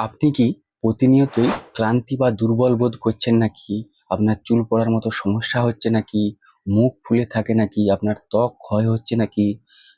আপনি কি প্রতিনিয়তই ক্লান্তি বা দুর্বল বোধ করছেন নাকি? আপনার চুল পড়ার মতো সমস্যা হচ্ছে নাকি? মুখ ফুলে থাকে নাকি? আপনার ত্বক ক্ষয় হচ্ছে নাকি?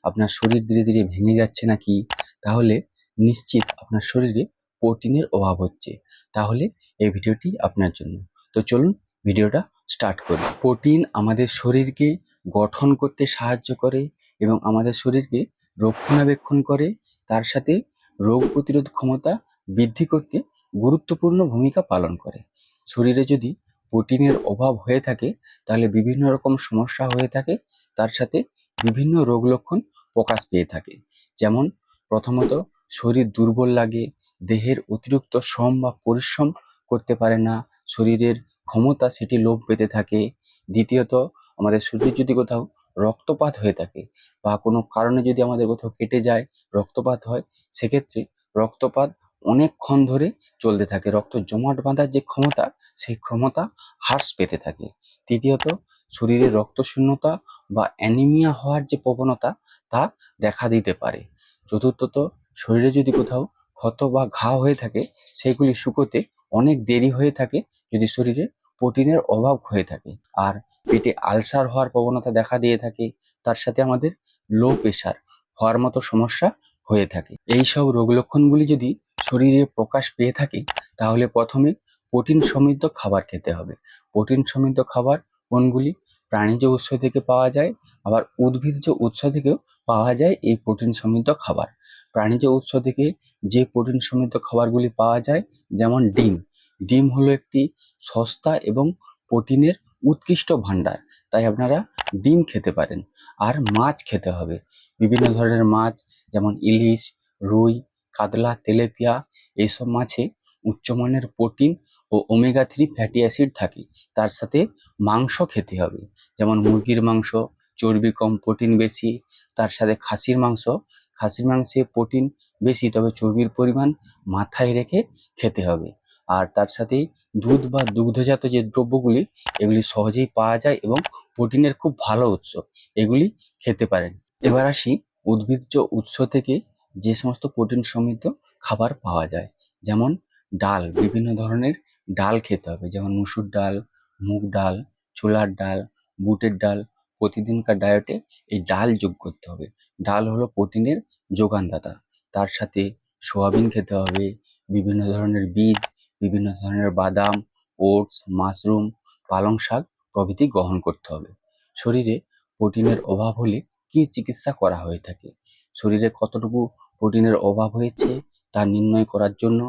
আপনার শরীর ধীরে ধীরে ভেঙে যাচ্ছে নাকি? তাহলে নিশ্চিত আপনার শরীরে প্রোটিনের অভাব হচ্ছে। তাহলে এই ভিডিওটি আপনার জন্য। তো চলুন ভিডিওটা স্টার্ট করি। প্রোটিন আমাদের শরীরকে গঠন করতে সাহায্য করে এবং আমাদের শরীরকে রক্ষণাবেক্ষণ করে। তার সাথে রোগ প্রতিরোধ ক্ষমতা বৃদ্ধি করতে গুরুত্বপূর্ণ ভূমিকা পালন করে। শরীরে যদি প্রোটিনের অভাব হয়ে থাকে, তাহলে বিভিন্ন রকম সমস্যা হয়ে থাকে। তার সাথে বিভিন্ন রোগ লক্ষণ প্রকাশ পেয়ে থাকে। যেমন, প্রথমত, শরীর দুর্বল লাগে, দেহের অতিরিক্ত শ্রম বা পরিশ্রম করতে পারে না, শরীরের ক্ষমতা সেটি লোপ পেতে থাকে। দ্বিতীয়ত, আমাদের শরীরে যদি কোথাও রক্তপাত হয়ে থাকে বা কোনো কারণে যদি আমাদের কোথাও কেটে যায়, রক্তপাত হয়, সেক্ষেত্রে রক্তপাত অনেকক্ষণ ধরে চলতে থাকে। রক্ত জমাট বাঁধার যে ক্ষমতা, সেই ক্ষমতা হ্রাস পেতে থাকে। তৃতীয়ত, শরীরে রক্তশূন্যতা বা অ্যানিমিয়া হওয়ার যে প্রবণতা, তা দেখা দিতে পারে। চতুর্থত, শরীরে যদি কোথাও ক্ষত বা ঘা হয়ে থাকে, সেগুলি শুকোতে অনেক দেরি হয়ে থাকে যদি শরীরে প্রোটিনের অভাব হয়ে থাকে। আর পেটে আলসার হওয়ার প্রবণতা দেখা দিয়ে থাকে, তার সাথে আমাদের লো প্রেশার হওয়ার মতো সমস্যা হয়ে থাকে। এই সব রোগ লক্ষণগুলি যদি শরীরে প্রকাশ পেয়ে থাকে, তাহলে প্রথমে প্রোটিন সমৃদ্ধ খাবার খেতে হবে। প্রোটিন সমৃদ্ধ খাবার কোনগুলি? প্রাণীজ উৎস থেকে পাওয়া যায়, আবার উদ্ভিজ্জ উৎস থেকেও পাওয়া যায় এই প্রোটিন সমৃদ্ধ খাবার। প্রাণীজ উৎস থেকে যে প্রোটিন সমৃদ্ধ খাবারগুলি পাওয়া যায়, যেমন ডিম। ডিম হলো একটি সস্তা এবং প্রোটিনের উৎকৃষ্ট ভাণ্ডার, তাই আপনারা ডিম খেতে পারেন। আর মাছ খেতে হবে। বিভিন্ন ধরনের মাছ, যেমন ইলিশ, রুই কাতলা, তেলেপিয়া এইসব মাছে উচ্চমানের প্রোটিন ও ওমেগা থ্রি ফ্যাটি অ্যাসিড থাকে। তার সাথে মাংস খেতে হবে। যেমন মুরগির মাংস, চর্বি কম, প্রোটিন বেশি। তার সাথে খাসির মাংস। খাসির মাংসে প্রোটিন বেশি, তবে চর্বির পরিমাণ মাথায় রেখে খেতে হবে। আর তার সাথে দুধ বা দুগ্ধজাত যে দ্রব্যগুলি, এগুলি সহজেই পাওয়া যায় এবং প্রোটিনের খুব ভালো উৎস। এগুলি খেতে পারেন। এবার আসি উদ্ভিজ্জ উৎস থেকে যে সমস্ত প্রোটিন সমৃদ্ধ খাবার পাওয়া যায়, যেমন ডাল, বিভিন্ন ধরনের ডাল খেতে হবে, যেমন মুসুর ডাল, মুগ ডাল, ছোলার ডাল, বুটের ডাল, প্রতিদিনকার ডায়েটে এই ডাল যোগ করতে হবে। ডাল হলো প্রোটিনের যোগানদাতা, তার সাথে সোয়াবিন খেতে হবে, বিভিন্ন ধরনের বীজ, বিভিন্ন ধরনের বাদাম, ওটস, মাশরুম, পালং শাক প্রভৃতি গ্রহণ করতে হবে। শরীরে প্রোটিনের অভাব হলে কী চিকিৎসা করা হয়ে থাকে? শরীরে কতটুকু প্রোটিনের অভাব হয়েছে তা নির্ণয় করার জন্য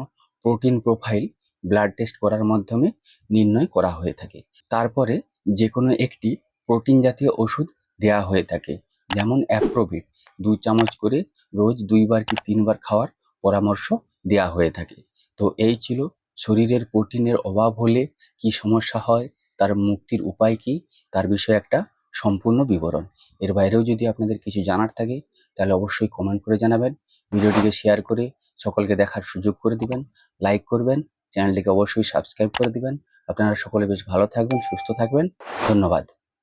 প্রোটিন প্রোফাইল ব্লাড টেস্ট করার মাধ্যমে নির্ণয় করা হয়ে থাকে। তারপরে যে কোনো একটি প্রোটিন জাতীয় ওষুধ দেওয়া হয়ে থাকে, যেমন অ্যাপ্রোবিট। দু চামচ করে রোজ দুইবার কি তিনবার খাওয়ার পরামর্শ দেওয়া হয়ে থাকে। তো এই ছিল শরীরের প্রোটিনের অভাব হলে কি সমস্যা হয়, তার মুক্তির উপায় কি, তার বিষয়ে একটা সম্পূর্ণ বিবরণ। এর বাইরেও যদি আপনাদের কিছু জানার থাকে, তাহলে অবশ্যই কমেন্ট করে জানাবেন, ভিডিওটিকে শেয়ার করে সকলকে দেখার সুযোগ করে দিবেন লাইক করবেন চ্যানেলটিকে অবশ্যই সাবস্ক্রাইব করে দিবেন। আপনারা সকলে বেশ ভালো থাকবেন, সুস্থ থাকবেন। ধন্যবাদ।